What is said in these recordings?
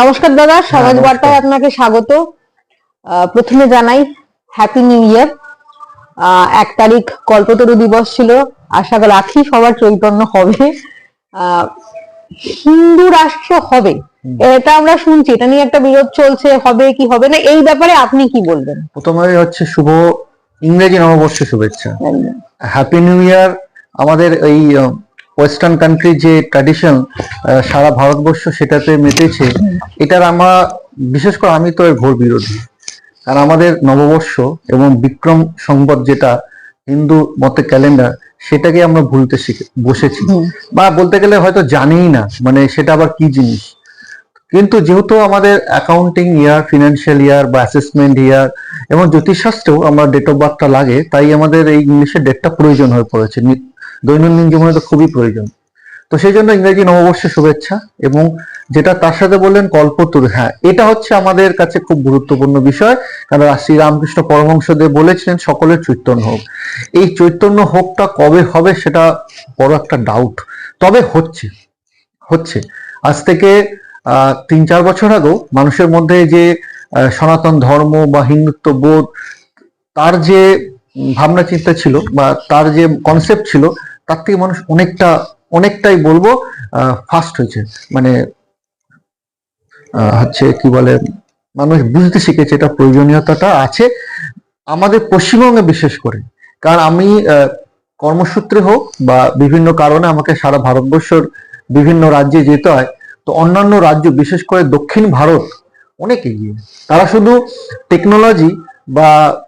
নমস্কার দাদা সমাজ বার্তায় আপনাকে স্বাগত। প্রথমে জানাই হ্যাপি নিউ ইয়ার এক তারিখ কল্পতরু দিবস ছিল আশা রাখি সবার চৈতন্য হবে। হিন্দু রাষ্ট্র হবে এটা আমরা শুনছি এটা নিয়ে একটা বিরোধ চলছে হবে কি হবে না এই ব্যাপারে আপনি কি বলবেন? প্রথমে হচ্ছে শুভ ইংরেজি নববর্ষ শুভেচ্ছা। হ্যাপি নিউ ইয়ার আমাদের এই ওয়েস্টার্ন কান্ট্রি যে ট্র্যাডিশন সারা ভারতবর্ষ সেটাতে মেতেছে এটার আমরা বিশেষ করে আমি তো এর ঘোর বিরোধী। কারণ আমাদের নববর্ষ এবং বিক্রম সংবত যেটা হিন্দু মতে ক্যালেন্ডার সেটাকে আমরা ভুলতে শিখে বসেছি। বা বলতে গেলে হয়তো জানিই না মানে সেটা আবার কি জিনিস? কিন্তু যেহেতু আমাদের অ্যাকাউন্টিং ইয়ার ফিনান্সিয়াল ইয়ার বা অ্যাসেসমেন্ট ইয়ার এবং জ্যোতিষশাস্ত্রেও আমরা ডেট অফ বার্থটা লাগে তাই আমাদের এই ইংলিশের ডেটটা প্রয়োজন হয়ে পড়েছে। দৈনন্দিন জীবনে তো খুবই প্রয়োজন। তো সেই জন্য ইংরেজি নববর্ষের শুভেচ্ছা এবং যেটা তার সাথে বললেন কল্পতরু। হ্যাঁ এটা হচ্ছে আমাদের কাছে খুব গুরুত্বপূর্ণ বিষয় কারণ শ্রী রামকৃষ্ণ পরমহংসদেব বলেছিলেন সকলের চৈতন্য হোক। এই চৈতন্য হোকটা কবে হবে সেটা বড় একটা ডাউট তবে হচ্ছে হচ্ছে। আজ থেকে আহ, তিন চার বছর আগেও মানুষের মধ্যে যে সনাতন ধর্ম বা হিন্দুত্ব বোধ, তার যে ভাবনা চিন্তা ছিল বা তার যে কনসেপ্ট ছিল, তার থেকে মানুষ অনেকটা, অনেকটাই বলব ফাস্ট হয়েছে। মানে হচ্ছে কি বলে, মানুষ বুঝতে শিখেছে এটা প্রয়োজনীয়তাটা আছে। আমাদের পশ্চিমবঙ্গে বিশেষ করে, কারণ আমি কর্মসূত্রে হোক বা বিভিন্ন কারণে আমাকে সারা ভারতবর্ষের বিভিন্ন রাজ্যে যেতে হয়, তো অন্যান্য রাজ্য বিশেষ করে দক্ষিণ ভারত অনেক এগিয়ে। তারা শুধু টেকনোলজি বা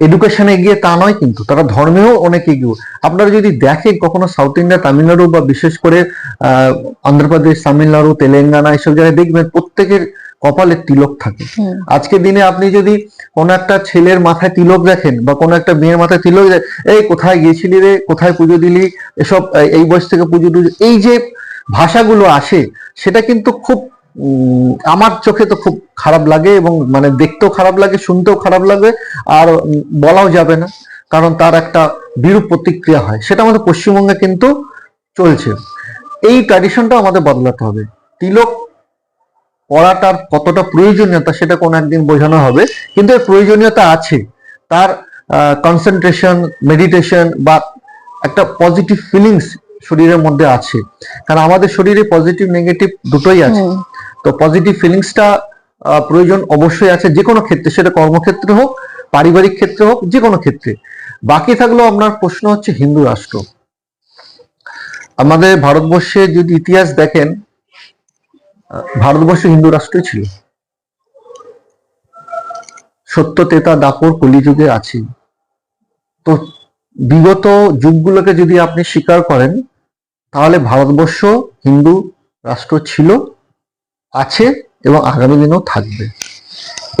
এডুকেশনে এগিয়ে তা নয় কিন্তু তারা ধর্মেও অনেক এগিয়ে। আপনারা যদি দেখেন কখনো সাউথ ইন্ডিয়া তামিলনাড়ু বা বিশেষ করে আহ অন্ধ্রপ্রদেশ তামিলনাড়ু তেলেঙ্গানা এসব জায়গায় দেখবেন প্রত্যেকের কপালে তিলক থাকে। হুম। আজকের দিনে আপনি যদি কোনো একটা ছেলের মাথায় তিলক দেখেন বা কোনো একটা মেয়ের মাথায় তিলক দেখেন এই কোথায় গিয়েছিলি রে? কোথায় পুজো দিলি? এসব এই- বয়স থেকে পুজো টুজো এই যে ভাষাগুলো আসে সেটা কিন্তু খুব আমার চোখে তো খুব খারাপ লাগে এবং মানে দেখতেও খারাপ লাগে, শুনতেও খারাপ লাগে, আর বলাও যাবে না, কারণ তার একটা বিরূপ প্রতিক্রিয়া হয়। সেটা আমাদের পশ্চিমবঙ্গে কিন্তু চলছে। এই ট্র্যাডিশনটা আমাদের বদলাতে হবে। তিলক পড়াটার কতটা প্রয়োজনীয়তা সেটা কোনো একদিন বোঝানো হবে, কিন্তু এর প্রয়োজনীয়তা আছে। তার কনসেন্ট্রেশন মেডিটেশন বা একটা পজিটিভ ফিলিংস শরীরের মধ্যে আছে। কারণ আমাদের শরীরে পজিটিভ নেগেটিভ দুটোই আছে। তো পজিটিভ ফিলিংসটা প্রয়োজন অবশ্যই আছে যে কোনো ক্ষেত্রে, সেটা কর্মক্ষেত্রে হোক, পারিবারিক ক্ষেত্রে হোক, যে কোনো ক্ষেত্রে। বাকি থাকলেও আপনার প্রশ্ন হচ্ছে হিন্দু রাষ্ট্র। আমাদের ভারতবর্ষে যদি ইতিহাস দেখেন ভারতবর্ষ হিন্দু রাষ্ট্রই ছিল। সত্য তেতা দাপর কলিযুগে আছে তো বিগত যুগগুলোকে যদি আপনি স্বীকার করেন, তাহলে ভারতবর্ষ হিন্দু রাষ্ট্র ছিল। আছে এবং আগামী দিনেও থাকবে।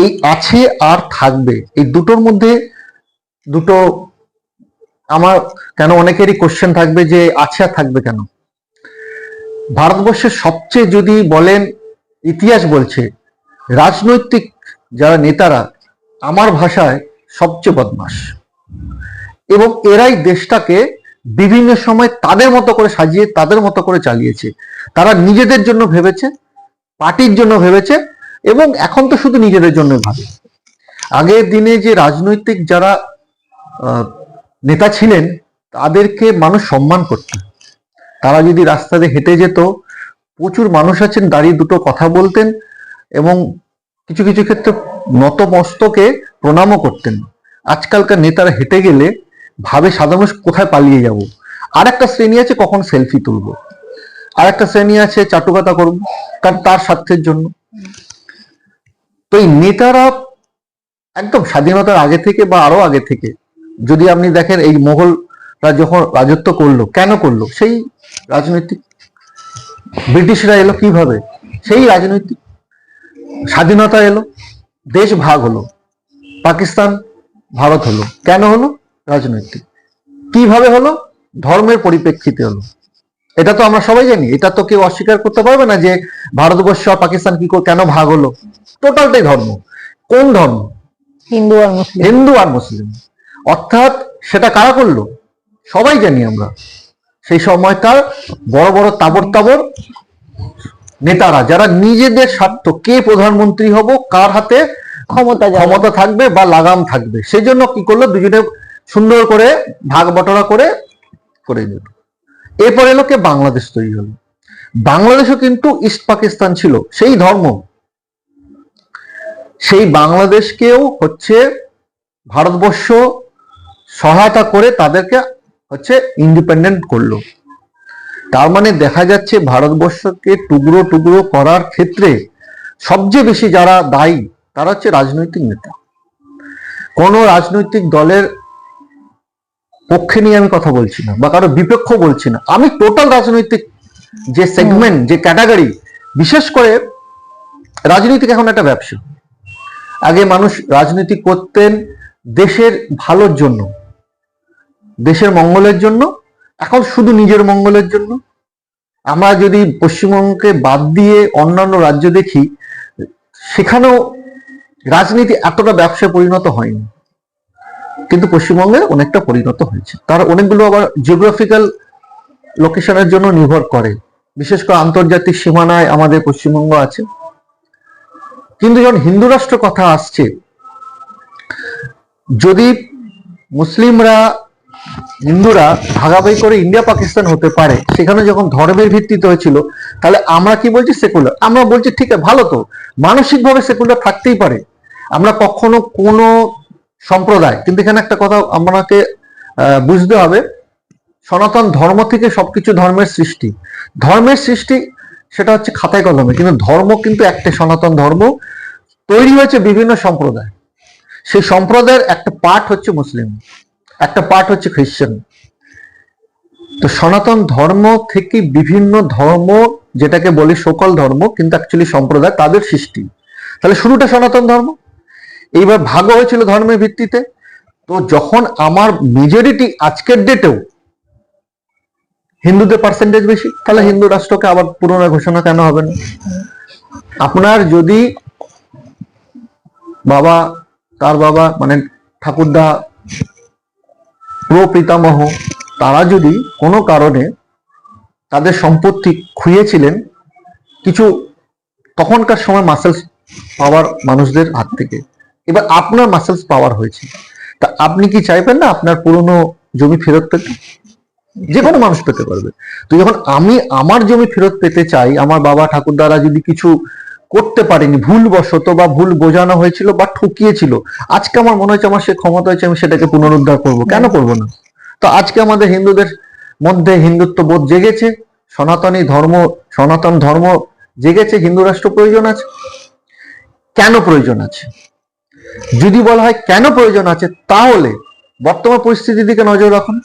এই আছে আর থাকবে, এই দুটোর মধ্যে দুটো আমার কেন অনেকেরই কোশ্চেন থাকবে যে আছে আর থাকবে কেন? ভারতবর্ষের সবচেয়ে যদি বলেন, ইতিহাস বলছে, রাজনৈতিক যারা নেতারা, আমার ভাষায় সবচেয়ে বদমাস এবং এরাই দেশটাকে বিভিন্ন সময় তাদের মতো করে সাজিয়ে, তাদের মতো করে চালিয়েছে। তারা নিজেদের জন্য ভেবেছে পার্টির জন্য ভেবেছে এবং এখন তো শুধু নিজেদের জন্য ভাবে। আগের দিনে যে রাজনৈতিক যারা নেতা ছিলেন, তাদেরকে মানুষ সম্মান করত। তারা যদি রাস্তা দিয়ে হেঁটে যেত, প্রচুর মানুষ আছেন, দাঁড়িয়ে দুটো কথা বলতেন এবং কিছু কিছু ক্ষেত্রে নতমস্তকে প্রণামও করতেন। আজকালকার নেতারা হেঁটে গেলে ভাবে সাধারণ কোথায় পালিয়ে যাব? আর একটা শ্রেণি আছে, কখন সেলফি তুলবো? আর একটা শ্রেণি আছে, চাটুকাতা করব, কারণ তার স্বার্থের জন্য। তো এই নেতারা একদম স্বাধীনতার আগে থেকে বা আরও আগে থেকে, যদি আপনি দেখেন এই মোগলরা যখন রাজত্ব করল, কেন করল? সেই রাজনৈতিক, ব্রিটিশরা এলো কীভাবে? সেই রাজনৈতিক স্বাধীনতা এলো, দেশ ভাগ হলো, পাকিস্তান, ভারত হলো। কেন হলো? রাজনৈতিক। কীভাবে হলো? ধর্মের পরিপ্রেক্ষিতে হলো। এটা তো আমরা সবাই জানি এটা তো কেউ অস্বীকার করতে পারবে না যে ভারতবর্ষ আর পাকিস্তান কি কেন ভাগ হলো? টোটালটাই ধর্ম। কোন ধর্ম? হিন্দু আর মুসলিম। হিন্দু আর মুসলিম। অর্থাৎ সেটা কারা করল? সবাই জানি আমরা। সেই সময়কার বড় বড় তাবর তাবর নেতারা যারা নিজেদের স্বার্থ কে প্রধানমন্ত্রী হব কার হাতে ক্ষমতা ক্ষমতা থাকবে বা লাগাম থাকবে সেই জন্য কি করল? দুজনে সুন্দর করে ভাগ বটরা করে করে দিল এরপর এলো কে বাংলাদেশ তৈরি হলো। বাংলাদেশও কিন্তু ইস্ট পাকিস্তান ছিল, সেই ধর্ম। সেই বাংলাদেশকেও হচ্ছে ভারতবর্ষ সহায়তা করে তাদেরকে হচ্ছে ইন্ডিপেন্ডেন্ট করল। তার মানে দেখা যাচ্ছে ভারতবর্ষকে টুকরো টুকরো করার ক্ষেত্রে সবচেয়ে বেশি যারা দায়ী, তারা হচ্ছে রাজনৈতিক নেতা। কোন রাজনৈতিক দলের পক্ষে নিয়ে আমি কথা বলছি না, বা কারও বিপক্ষ বলছি না। আমি টোটাল রাজনৈতিক যে সেগমেন্ট যে ক্যাটাগরি বিশেষ করে রাজনৈতিক এখন একটা ব্যবসা। আগে মানুষ রাজনীতি করতেন দেশের ভালোর জন্য, দেশের মঙ্গলের জন্য, এখন শুধু নিজের মঙ্গলের জন্য। আমরা যদি পশ্চিমবঙ্গকে বাদ দিয়ে অন্যান্য রাজ্য দেখি, সেখানেও রাজনীতি এতটা ব্যবসায় পরিণত হয়নি। কিন্তু পশ্চিমবঙ্গে অনেকটা পরিণত হয়েছে। তার অনেকগুলো আবার জিওগ্রাফিক্যাল লোকেশনের জন্য নির্ভর করে। বিশেষ করে আন্তর্জাতিক সীমানায় আমাদের পশ্চিমবঙ্গ আছে। কিন্তু যখন হিন্দু রাষ্ট্র কথা আসছে, যদি মুসলিমরা, হিন্দুরা ভাগাভাগি করে ইন্ডিয়া, পাকিস্তান হতে পারে, সেখানে যখন ধর্মের ভিত্তিতে হয়েছিল, তাহলে আমরা কি বলছি? সেকুলার আমরা বলছি, ঠিক আছে, ভালো তো। মানসিকভাবে সেকুলার থাকতেই পারে। আমরা কখনো কোনো সম্প্রদায়। কিন্তু এখানে একটা কথা আমাকে বুঝতে হবে, সনাতন ধর্ম থেকে সবকিছু ধর্মের সৃষ্টি। ধর্মের সৃষ্টি সেটা হচ্ছে খাতায় কলমে, কিন্তু ধর্ম কিন্তু একটা সনাতন ধর্ম, তৈরি হয়েছে বিভিন্ন সম্প্রদায়। সেই সম্প্রদায়ের একটা পার্ট হচ্ছে মুসলিম, একটা পার্ট হচ্ছে খ্রিস্টান তো সনাতন ধর্ম থেকে বিভিন্ন ধর্ম, যেটাকে বলি সকল ধর্ম, কিন্তু অ্যাকচুয়ালি সম্প্রদায়, তাদের সৃষ্টি। তাহলে শুরুটা সনাতন ধর্ম এইবার ভাগ হয়েছিল ধর্মের ভিত্তিতে। তো যখন আমার মেজরিটি আজকের ডেটেও হিন্দুদের পার্সেন্টেজ বেশি, তাহলে হিন্দু রাষ্ট্রকে আবার পুনরায় ঘোষণা কেন হবে না? আপনার যদি বাবা, তার বাবা মানে ঠাকুরদা প্র পিতামহ তারা যদি কোনো কারণে তাদের সম্পত্তি খুঁয়েছিলেন কিছু তখনকার সময় মাসেলস পাওয়ার মানুষদের হাত থেকে। এবার আপনার মাসেলস পাওয়ার হয়েছে। তা আপনি কি চাইবেন না আপনার পুরনো জমি ফেরত পেতে? যে কোনো মানুষ পেতে পারবে। তো যখন আমি আমার জমি ফেরত পেতে চাই, আমার বাবা ঠাকুরদারা যদি কিছু করতে পারেনি ভুল বশত বা ভুল বোঝানো হয়েছিল বা ঠকিয়েছিল, আজকে আমার মনে হয়েছে আমার সে ক্ষমতা হয়েছে, আমি সেটাকে পুনরুদ্ধার করব। কেন করব না? তো আজকে আমাদের হিন্দুদের মধ্যে হিন্দুত্ব বোধ জেগেছে, সনাতনী ধর্ম, সনাতন ধর্ম জেগেছে, হিন্দু রাষ্ট্র প্রয়োজন আছে। কেন প্রয়োজন আছে? যদি বলা হয় কেন প্রয়োজন আছে তাহলে বর্তমান পরিস্থিতির দিকে নজর রাখুন।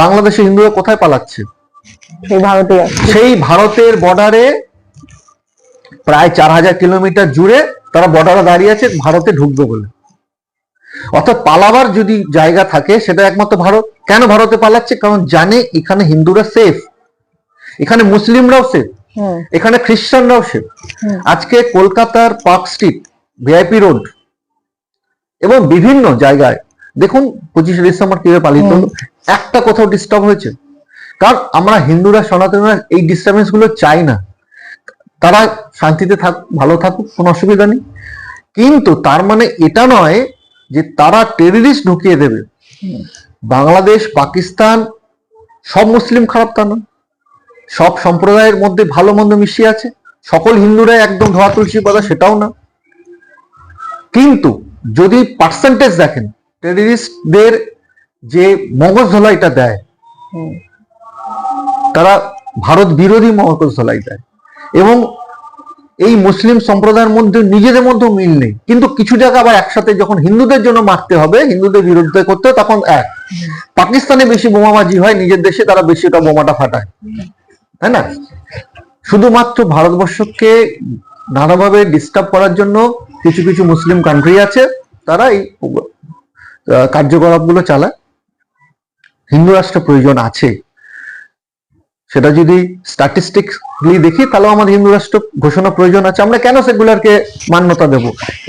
বাংলাদেশে হিন্দুরা কোথায় পালাচ্ছে? সেই ভারতের বর্ডারে প্রায় চার হাজার কিলোমিটার জুড়ে তারা বর্ডারে দাঁড়িয়ে আছে ভারতে ঢুকবে বলে। অর্থাৎ পালাবার যদি জায়গা থাকে সেটা একমাত্র ভারত। কেন ভারতে পালাচ্ছে? কারণ জানে এখানে হিন্দুরা সেফ এখানে মুসলিমরাও সেফ এখানে খ্রিস্টানরাও সেফ আজকে কলকাতার পার্ক স্ট্রিট ভিআইপি রোড এবং বিভিন্ন জায়গায় দেখুন পঁচিশে ডিসেম্বর কীভাবে পালিত হলো একটা কোথাও ডিস্টার্ব হয়েছে। কারণ আমরা হিন্দুরা সনাতনীরা এই ডিস্টারবেন্সগুলো চাই না। তারা শান্তিতে থাক ভালো থাকুক কোনো অসুবিধা নেই। কিন্তু তার মানে এটা নয় যে তারা টেররিস্ট ঢুকিয়ে দেবে। বাংলাদেশ পাকিস্তান সব মুসলিম খারাপ তা না সব সম্প্রদায়ের মধ্যে ভালো মন্দ মিশিয়ে আছে। সকল হিন্দুরাই একদম ধোয়া তুলসী পাতা সেটাও না। কিন্তু যদি পার্সেন্টেজ দেখেন টেরিস্টদের যে মগজ ধোলাইটা দেয় তারা ভারত বিরোধী মগজ ধোলাই দেয়। এবং এই মুসলিম সম্প্রদায়ের মধ্যে নিজেদের মধ্যেও মিল নেই। কিন্তু কিছু জায়গা আবার একসাথে যখন হিন্দুদের জন্য মারতে হবে হিন্দুদের বিরুদ্ধে করতে তখন এক। পাকিস্তানে বেশি বোমাবাজি হয় নিজের দেশে তারা বেশি ওটা বোমাটা ফাটায়। তাই না? শুধুমাত্র ভারতবর্ষকে নানাভাবে ডিস্টার্ব করার জন্য কিছু কিছু মুসলিম কান্ট্রি আছে তারা এই কার্যকলাপগুলো চালায়। হিন্দু রাষ্ট্র প্রয়োজন আছে। সেটা যদি স্ট্যাটিস্টিক্সলি দেখি, তাহলেও আমাদের হিন্দু রাষ্ট্র ঘোষণা প্রয়োজন আছে। আমরা কেন সেগুলারকে মান্যতা দেব?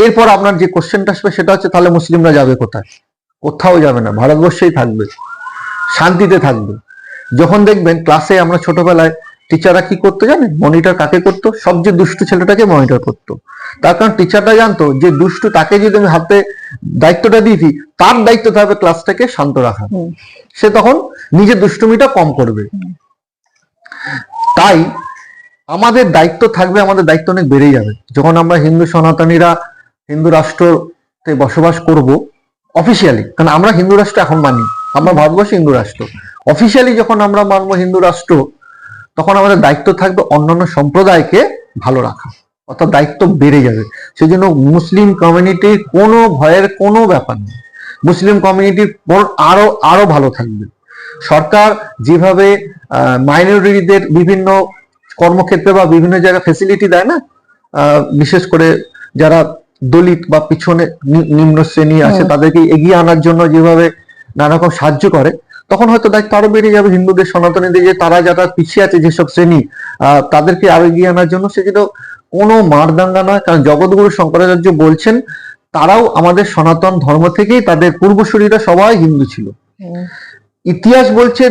এরপর আপনার যে কোশ্চেনটা আসবে, সেটা হচ্ছে তাহলে মুসলিমরা যাবে কোথায়? কোথাও যাবে না। ভারতবর্ষেই থাকবে। শান্তিতে থাকবে। যখন দেখবেন ক্লাসে আমরা ছোটবেলায় টিচাররা কি করতো জানেন? মনিটর কাকে করতো? সবচেয়ে দুষ্টু ছেলেটাকে মনিটর করতো। তার কারণ টিচাররা জানতো যে দুষ্টু তাকে যদি আমি হাতে দায়িত্বটা দিয়ে দিই তার দায়িত্ব থাকবে ক্লাসটাকে শান্ত রাখা। সে তখন নিজের দুষ্টুমিটা কম করবে। তাই আমাদের দায়িত্ব থাকবে আমাদের দায়িত্ব অনেক বেড়ে যাবে। যখন আমরা হিন্দু সনাতনীরা হিন্দু রাষ্ট্রতে বসবাস করব অফিসিয়ালি কারণ আমরা হিন্দু রাষ্ট্র এখন মানি আমরা ভারতবর্ষ হিন্দু রাষ্ট্র। অফিসিয়ালি যখন আমরা মানবো হিন্দু রাষ্ট্র তখন আমাদের দায়িত্ব থাকবে অন্যান্য সম্প্রদায়কে ভালো রাখা। অর্থাৎ দায়িত্ব বেড়ে যাবে। সেই জন্য মুসলিম কমিউনিটির কোনো ভয়ের কোনো ব্যাপার নেই। মুসলিম কমিউনিটির আরও আরও ভালো থাকবে। সরকার যেভাবে মাইনরিটিদের বিভিন্ন কর্মক্ষেত্রে বা বিভিন্ন জায়গায় ফেসিলিটি দেয় না বিশেষ করে যারা দলিত বা পিছনে নিম্ন শ্রেণি আছে তাদেরকে এগিয়ে আনার জন্য যেভাবে নানা রকম সাহায্য করে তখন হয়তো দায়িত্ব আরও বেড়ে যাবে হিন্দুদের সনাতনীদের যে তারা যারা পিছিয়ে আছে যেসব শ্রেণি তাদেরকে আরও এগিয়ে আনার জন্য সেগুলো কোনো মারদাঙ্গা নয়। কারণ জগৎগুরু শঙ্করাচার্য বলছেন তারাও আমাদের সনাতন ধর্ম থেকেই তাদের পূর্বসূরীরা সবাই হিন্দু ছিল। ইতিহাস বলছে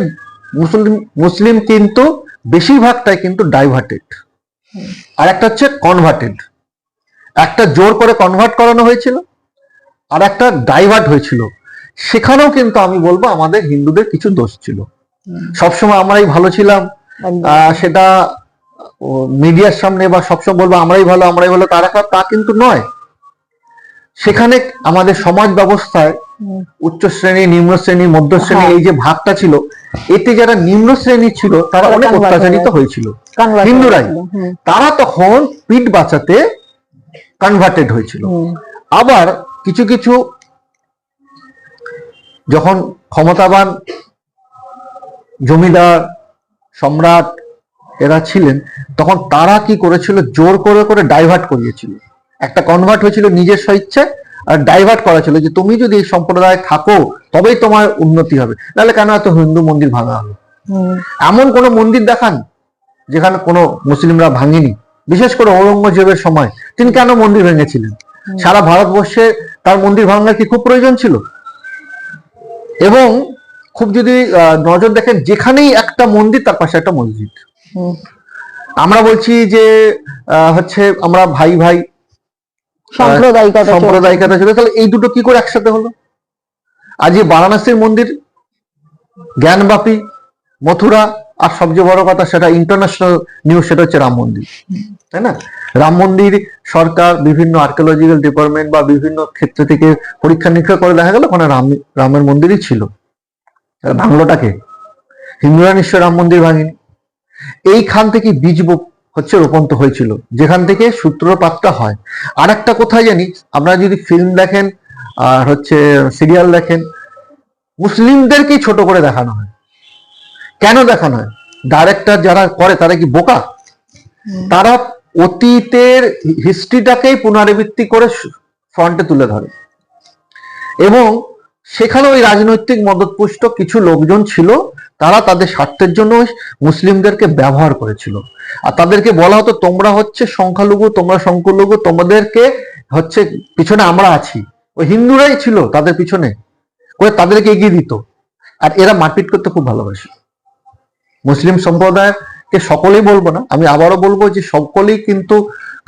মুসলিম মুসলিম কিন্তু বেশিরভাগটাই কিন্তু ডাইভার্টেড আর একটা হচ্ছে কনভার্টেড একটা জোর করে কনভার্ট করানো হয়েছিল আর একটা ডাইভার্ট হয়েছিল। সেখানেও কিন্তু আমি বলব আমাদের হিন্দুদের কিছু দোষ ছিল। সবসময় আমরাই ভালো ছিলাম সেটা মিডিয়ার সামনে বা সবসময় বলব আমরাই ভালো আমরাই ভালো তারা খারাপ তা কিন্তু নয়। সেখানে আমাদের সমাজ ব্যবস্থায় উচ্চ শ্রেণি নিম্ন শ্রেণি মধ্য শ্রেণি হ্যাঁ। এই যে ভাগটা ছিল এতে যারা নিম্ন শ্রেণি ছিল তারা অনেক অত্যাচারিত হয়েছিল। হিন্দুরাই। তারা তখন পিঠ বাঁচাতে কনভার্টেড হয়েছিল। আবার কিছু কিছু যখন ক্ষমতাবান জমিদার সম্রাট এরা ছিলেন তখন তারা কি করেছিল? জোর করে করে ডাইভার্ট করিয়েছিল। একটা কনভার্ট হয়েছিল নিজের স্বইচ্ছায় আর ডাইভার্ট করা ছিল যে তুমি যদি এই সম্প্রদায়ে থাকো তবেই তোমার উন্নতি হবে। নাহলে কেন এত হিন্দু মন্দির ভাঙা হলো? এমন কোনো মন্দির দেখান যেখানে কোনো মুসলিমরা ভাঙেনি। বিশেষ করে ঔরঙ্গজেবের সময়। তিনি কেন মন্দির ভেঙেছিলেন? সারা ভারতবর্ষে তার মন্দির ভাঙার কি খুব প্রয়োজন ছিল? এবং খুব যদি নজর দেখেন যেখানেই একটা মন্দির তার পাশে একটা মসজিদ। আমরা বলছি যে হচ্ছে আমরা ভাই ভাই সাম্প্রদায়িকতা ছিল তাহলে এই দুটো কি করে একসাথে হলো? আজ এই বারাণসীর মন্দির জ্ঞানবাপী মথুরা আর সবচেয়ে বড় কথা সেটা ইন্টারন্যাশনাল নিউজ সেটা হচ্ছে রাম মন্দির, তাই না? রাম মন্দির সরকার বিভিন্ন আর্কিওলজিক্যাল ডিপার্টমেন্ট বা বিভিন্ন ক্ষেত্র থেকে পরীক্ষা নিরীক্ষা করে দেখা গেল ওখানে রাম, রামের মন্দিরই ছিল। ভাঙলোটাকে? হিন্দুরা নিশ্চয় রাম মন্দির ভাঙেনি। এইখান থেকে বীজ হচ্ছে রোপন্ত হয়েছিল। যেখান থেকে সূত্রপাতটা হয়। আর একটা কোথায় জানি, আপনারা যদি ফিল্ম দেখেন আর হচ্ছে সিরিয়াল দেখেন, মুসলিমদেরকেই ছোট করে দেখানো হয়। কেন দেখানো হয় ডাইরেক্টর যারা করে তারা কি বোকা? তারা অতীতের হিস্ট্রিটাকেই পুনরাবৃত্তি করে ফ্রন্টে তুলে ধরে। এবং সেখানে ওই রাজনৈতিক মদতপুষ্ট কিছু লোকজন ছিল তারা তাদের স্বার্থের জন্য মুসলিমদেরকে ব্যবহার করেছিল। আর তাদেরকে বলা হতো তোমরা হচ্ছে সংখ্যালঘু তোমরা সংখ্যালঘু তোমাদেরকে হচ্ছে পিছনে আমরা আছি। ওই হিন্দুরাই ছিল তাদের পিছনে করে তাদেরকে এগিয়ে দিত। আর এরা মারপিট করতে খুব ভালোবাসে। মুসলিম সম্প্রদায়কে সকলেই বলব না, আমি আবারও বলব যে সকলেই কিন্তু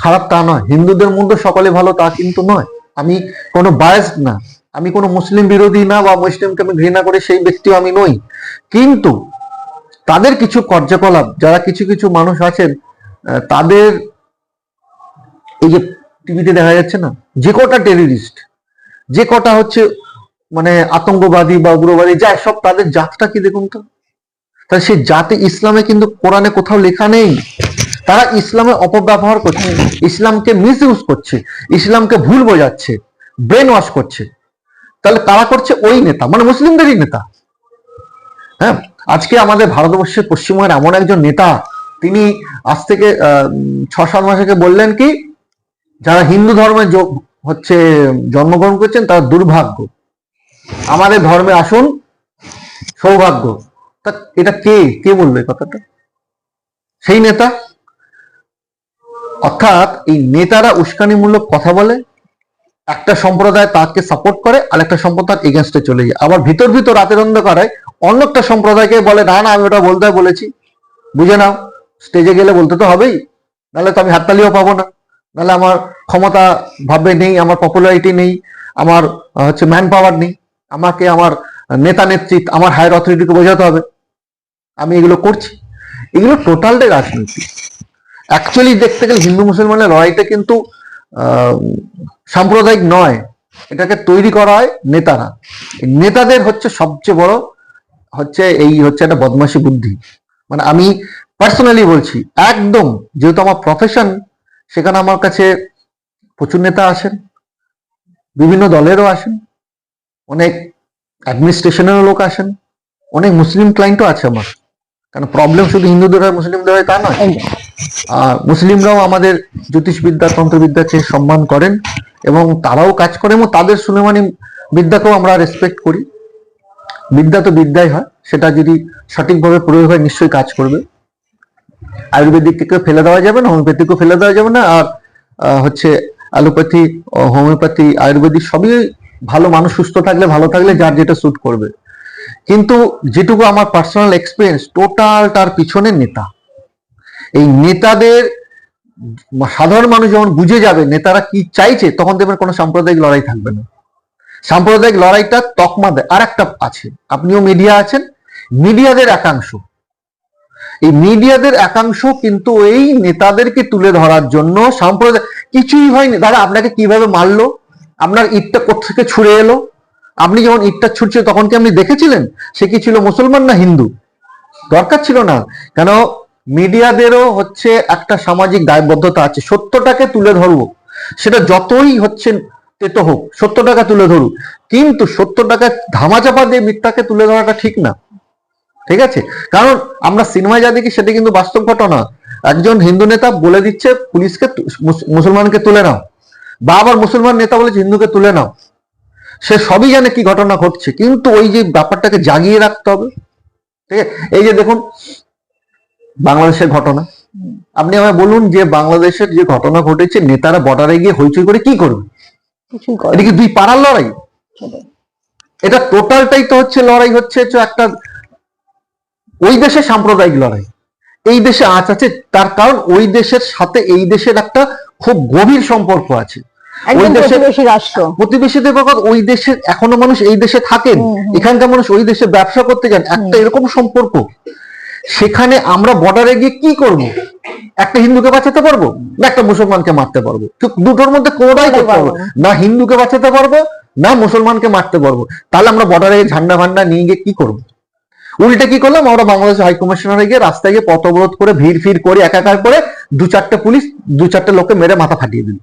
খারাপ তা নয়, হিন্দুদের মধ্যে সকলে ভালো তা কিন্তু নয়, আমি কোনো বায়াস না, আমি কোনো মুসলিম বিরোধী না বা মুসলিমকে আমি ঘৃণা করে সেই ব্যক্তিও আমি নই, কিন্তু তাদের কিছু কার্যকলাপ, যারা কিছু কিছু মানুষ আছেন তাদের এই যে টিভিতে দেখা যাচ্ছে না, যে কটা টেরিস্ট যে কটা হচ্ছে মানে আতঙ্কবাদী বা উগ্রবাদী যা সব তাদের জাতটা কি দেখুন তো? তাহলে সেই জাতি ইসলামে কিন্তু কোরআনে কোথাও লেখা নেই। তারা ইসলামের অপব্যবহার করছে, ইসলামকে মিস ইউজ করছে, ইসলামকে ভুল বোঝাচ্ছে ব্রেন ওয়াশ করছে। তাহলে তারা করছে? ওই নেতা মানে মুসলিমদেরই নেতা। হ্যাঁ আজকে আমাদের ভারতবর্ষের পশ্চিমবঙ্গের এমন একজন নেতা, তিনি আজ থেকে ছ সাত মাস আগে বললেন কি, যারা হিন্দু ধর্মে হচ্ছে, জন্মগ্রহণ করছেন, তারা দুর্ভাগ্য। আমাদের ধর্মে আসুন, সৌভাগ্য। তা এটা কে কে বলবে কথাটা? সেই নেতা? অর্থাৎ এই নেতারা উস্কানিমূলক কথা বলে, একটা সম্প্রদায় তাকে সাপোর্ট করে আর একটা সম্প্রদায় এগেনস্টে চলে যায়। আবার ভিতর ভিতর রাতের অন্ধকারে অন্য একটা সম্প্রদায়কে বলে, না না, আমি ওটা বলতে বলেছি। বুঝে নাও স্টেজে গেলে বলতে তো হবেই। নাহলে তো আমি হাততালিও পাবো না। নাহলে আমার ক্ষমতা ভাবে নেই, আমার পপুলারিটি নেই, আমার হচ্ছে ম্যান পাওয়ার নেই। আমাকে আমার নেতা নেতৃত্ব আমার হায়ার অথরিটিকে বোঝাতে হবে। আমি এগুলো করছি। এগুলো টোটালটাই রাজনীতি। অ্যাকচুয়ালি দেখতে গেলে হিন্দু মুসলমানের লড়াইটা কিন্তু সাম্প্রদায়িক নয়। এটাকে তৈরি করা হয় নেতারা। নেতাদের হচ্ছে সবচেয়ে বড় হচ্ছে এই হচ্ছে একটা বদমাশি বুদ্ধি। মানে আমি পার্সোনালি বলছি, একদম যেহেতু আমার প্রফেশন সেখানে আমার কাছে প্রচুর নেতা আসেন। বিভিন্ন দলেরও আসেন। অনেক অ্যাডমিনিস্ট্রেশনেরও লোক আসেন। অনেক মুসলিম ক্লায়েন্টও আছে আমার। কারণ প্রবলেম শুধু হিন্দুদের হয়, মুসলিমদের হয় তা নয়। আর মুসলিমরাও আমাদের জ্যোতিষবিদ্যা তন্ত্রবিদ্যাকে সম্মান করেন এবং তারাও কাজ করে এবং তাদের সুলেমানি বিদ্যাকেও আমরা রেসপেক্ট করি। বিদ্যা তো বিদ্যাই হয়, সেটা যদি সঠিকভাবে প্রয়োগ হয় নিশ্চয়ই কাজ করবে। আয়ুর্বেদিক আয়ুর্বেদিককে ফেলে দেওয়া যাবে না, হোমিওপ্যাথিকেও ফেলে দেওয়া যাবে না, আর হচ্ছে অ্যালোপ্যাথি, হোমিওপ্যাথি, আয়ুর্বেদিক সবই ভালো মানুষ সুস্থ থাকলে ভালো থাকলে যার যেটা স্যুট করবে। কিন্তু যেটুকু আমার পার্সোনাল এক্সপিরিয়েন্স টোটাল তার পিছনে নেতা। এই নেতাদের, সাধারণ মানুষ যখন বুঝে যাবে নেতারা কি চাইছে, তখন দেখবেন কোনো সাম্প্রদায়িক লড়াই থাকবে না। সাম্প্রদায়িক লড়াইটা তকমা দেয়। আর একটা আছে, আপনিও মিডিয়া আছেন মিডিয়াদের একাংশ। এই মিডিয়াদের একাংশ কিন্তু এই নেতাদেরকে তুলে ধরার জন্য সাম্প্রদায় কিছুই হয়নি। দাদা, আপনাকে কীভাবে মারলো? আপনার ইটটা কোথেকে ছুড়ে এলো? আপনি যখন ইটটা ছুটছে তখন কি আপনি দেখেছিলেন সে কি ছিল মুসলমান না হিন্দু? দরকার ছিল না। কেন? মিডিয়াদেরও হচ্ছে একটা সামাজিক দায়বদ্ধতা আছে। সত্যটাকে তুলে ধরবো। সেটা যতই হচ্ছে তেতো হোক, সত্যটাকে তুলে ধরুক। কিন্তু সত্যটাকে ধামাচাপা দিয়ে মিথ্যাকে তুলে ধরাটা ঠিক না। ঠিক আছে? কারণ আমরা সিনেমায় যা দেখি, সেটা কিন্তু বাস্তব ঘটনা। একজন হিন্দু নেতা বলে দিচ্ছে, পুলিশকে মুসলমানকে তুলে নাও। বা আবার মুসলমান নেতা বলেছে হিন্দুকে তুলে নাও। সে সবই জানে কি ঘটনা ঘটছে কিন্তু ওই যে ব্যাপারটাকে জাগিয়ে রাখতে হবে। ঠিক আছে? এই যে দেখুন বাংলাদেশের ঘটনা। আপনি আমায় বলুন যে বাংলাদেশের যে ঘটনা ঘটেছে নেতারা বর্ডারে গিয়ে হইচই করে কি করবে? কিছুই এটা কি দুই পাড়ার লড়াই? এটা টোটালটাই তো হচ্ছে লড়াই হচ্ছে হচ্ছে একটা ওই দেশে সাম্প্রদায়িক লড়াই। এই দেশে আঁচ আছে তার কারণ ওই দেশের সাথে এই দেশের একটা খুব গভীর সম্পর্ক আছে। ওই দেশে প্রতিবেশী রাষ্ট্র। প্রতিবেশীদের ওই দেশে এখনও মানুষ এই দেশে থাকেন। এখানকার মানুষ ওই দেশে ব্যবসা করতে যান। একটা এরকম সম্পর্ক। সেখানে আমরা বর্ডারে গিয়ে কি করব? একটা হিন্দুকে বাঁচাতে পারব? না একটা মুসলমানকে মারতে পারব? দুটোর মধ্যে কোনোটাই করতে পারব না। হিন্দুকে বাঁচাতে পারব না মুসলমানকে মারতে পারব। তাহলে আমরা বর্ডারে গিয়ে ঝান্ডা ভান্ডা নিয়ে গিয়ে কি করব? উল্টে কি করলাম? আমরা বাংলাদেশ হাই কমিশনারে গিয়ে রাস্তায় গিয়ে পথ অবরোধ করে ভিড় ফির করে একাকার করে দু চারটে পুলিশ দু চারটে লোককে মেরে মাথা ফাটিয়ে দিল।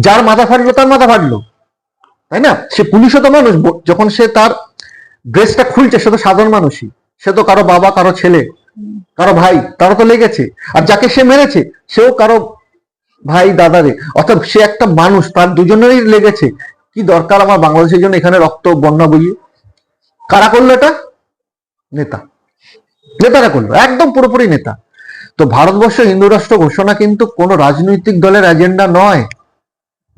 যার মাথা ফাটলো, তার মাথা ফাটলো। তাই না? সে পুলিশও তো মানুষ। যখন সে তার ড্রেসটা খুলছে, সে তো সাধারণ মানুষই। সে তো কারও বাবা, কারও ছেলে, কারও ভাই, তারও তো লেগেছে। আর যাকে সে মেরেছে, সেও কারও ভাই, দাদারে। অর্থাৎ সে একটা মানুষ, তার দুজনেরই লেগেছে। কি দরকার আমার বাংলাদেশের জন্য এখানে রক্ত, বন্যা বইয়ে? কারা করল এটা? নেতা। নেতারা করল, একদম পুরোপুরি নেতা। তো ভারতবর্ষ হিন্দু রাষ্ট্র ঘোষণা কিন্তু কোনো রাজনৈতিক দলের এজেন্ডা নয়।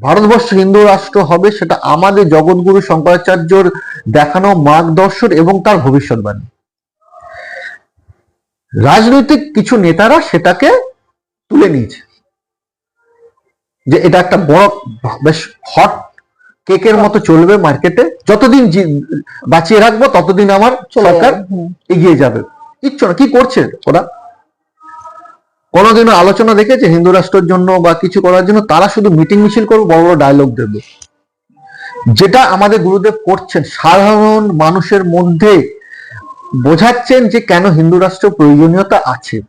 ভারতবর্ষ হিন্দু রাষ্ট্র হবে সেটা আমাদের জগৎগুরু শঙ্করাচার্যর দেখানো মার্গদর্শন এবং তার ভবিষ্যৎবাণী। রাজনৈতিক কিছু নেতারা সেটাকে তুলে নিয়েছে। যে এটা একটা বড় বেশ হট কেকের মতো চলবে মার্কেটে। যতদিন বাঁচিয়ে রাখব ততদিন আমার সরকার এগিয়ে যাবে। কিচ্ছু না কি করছে ওরা? কোনোদিনও আলোচনা দেখেছে হিন্দু রাষ্ট্রের জন্য বা কিছু করার জন্য? তারা শুধু মিটিং মিছিল করবে বড় বড় ডায়লগ দেবে। যেটা আমাদের গুরুদেব করছেন, সাধারণ মানুষের মধ্যে বোঝাচ্ছেন যে কেন হিন্দু রাষ্ট্র প্রয়োজনীয়তা আছে।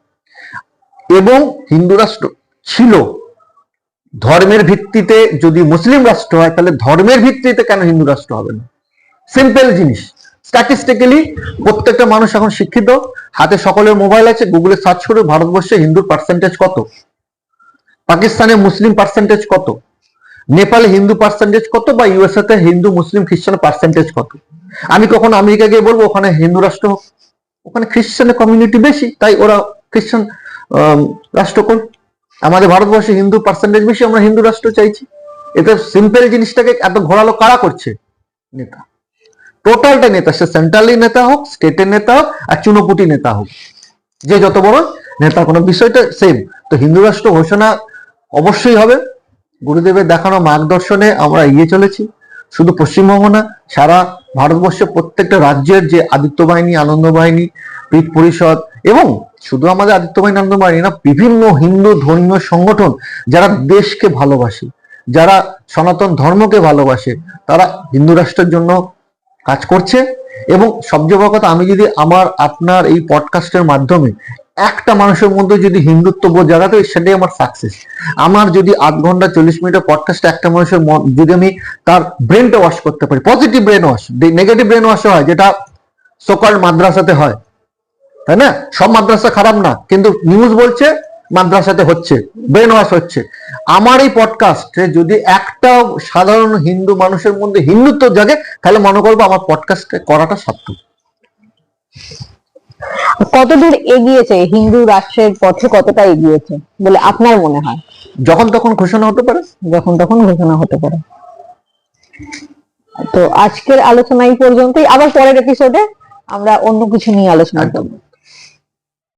এবং হিন্দু রাষ্ট্র ছিল, ধর্মের ভিত্তিতে যদি মুসলিম রাষ্ট্র হয়, তাহলে ধর্মের ভিত্তিতে কেন হিন্দু রাষ্ট্র হবে না? সিম্পল জিনিস। স্ট্যাটিস্টিক্যালি প্রত্যেকটা মানুষ এখন শিক্ষিত। হাতে সকলের মোবাইল আছে, গুগলে সার্চ করে, ভারতবর্ষে হিন্দুর পার্সেন্টেজ কত? পাকিস্তানে মুসলিম পার্সেন্টেজ কত? নেপালে হিন্দু পার্সেন্টেজ কত বা ইউএসএ তে হিন্দু, মুসলিম খ্রিস্টান পার্সেন্টেজ কত? আমি কখন আমেরিকা গিয়ে বলব, ওখানে হিন্দু রাষ্ট্র হোক। ওখানে খ্রিস্টানের কমিউনিটি বেশি, তাই ওরা খ্রিস্টান রাষ্ট্র করুক। আমাদের ভারতবর্ষে হিন্দু পার্সেন্টেজ বেশি, আমরা হিন্দু রাষ্ট্র চাইছি। এটা সিম্পল জিনিসটাকে এত ঘোরালো কারা করছে? নেতা। টোটালটা নেতা, সে সেন্ট্রালি নেতা হোক স্টেটের নেতা হোক, আর চুনোপুটি নেতা হোক। যে যত বড় নেতা কোনো বিষয়টা সেম তো হিন্দু রাষ্ট্র ঘোষণা অবশ্যই হবে। গুরুদেবের দেখানো মার্গদর্শনে আমরা এগিয়ে চলেছি। শুধু পশ্চিমবঙ্গ না, সারা ভারতবর্ষের প্রত্যেকটা রাজ্যের যে আদিত্য বাহিনী আনন্দ বাহিনী পীঠ পরিষদ, এবং শুধু আমাদের আদিত্য বাহিনী আনন্দ বাহিনী না, বিভিন্ন হিন্দু ধর্মীয় সংগঠন, যারা দেশকে ভালোবাসে, যারা সনাতন ধর্মকে ভালোবাসে, তারা হিন্দু রাষ্ট্রের জন্য কাজ করছে। এবং সবচেয়ে বড় কথা, আমি যদি আমার, আপনার এই পডকাস্টের মাধ্যমে একটা মানুষের মধ্যে যদি হিন্দুত্ব বোধ জাগাতে সেটাই আমার সাকসেস আমার যদি আধ ঘণ্টা, চল্লিশ মিনিটের পডকাস্ট একটা মানুষের মন- যদি আমি তার ব্রেনটা ওয়াশ করতে পারি positive brain wash negative brain wash হয়, যেটা সকাল মাদ্রাসাতে হয়। তাই না? সব মাদ্রাসা খারাপ না, কিন্তু নিউজ বলছে মাদ্রাসাতে হচ্ছে ব্রেন ওয়াশ হচ্ছে। আমার এই পডকাস্টে যদি একটা সাধারণ হিন্দু মানুষের মধ্যে হিন্দুত্ব জাগে তাহলে মনে করব আমার পডকাস্ট করাটা সার্থক। কতদূর এগিয়েছে হিন্দু রাষ্ট্রের পথে কতটা এগিয়েছে বলে আপনার মনে হয়? যখন তখন ঘোষণা হতে পারে। যখন তখন ঘোষণা হতে পারে। তো আজকের আলোচনা এই পর্যন্তই। আবার পরের এপিসোডে আমরা অন্য কিছু নিয়ে আলোচনা করব।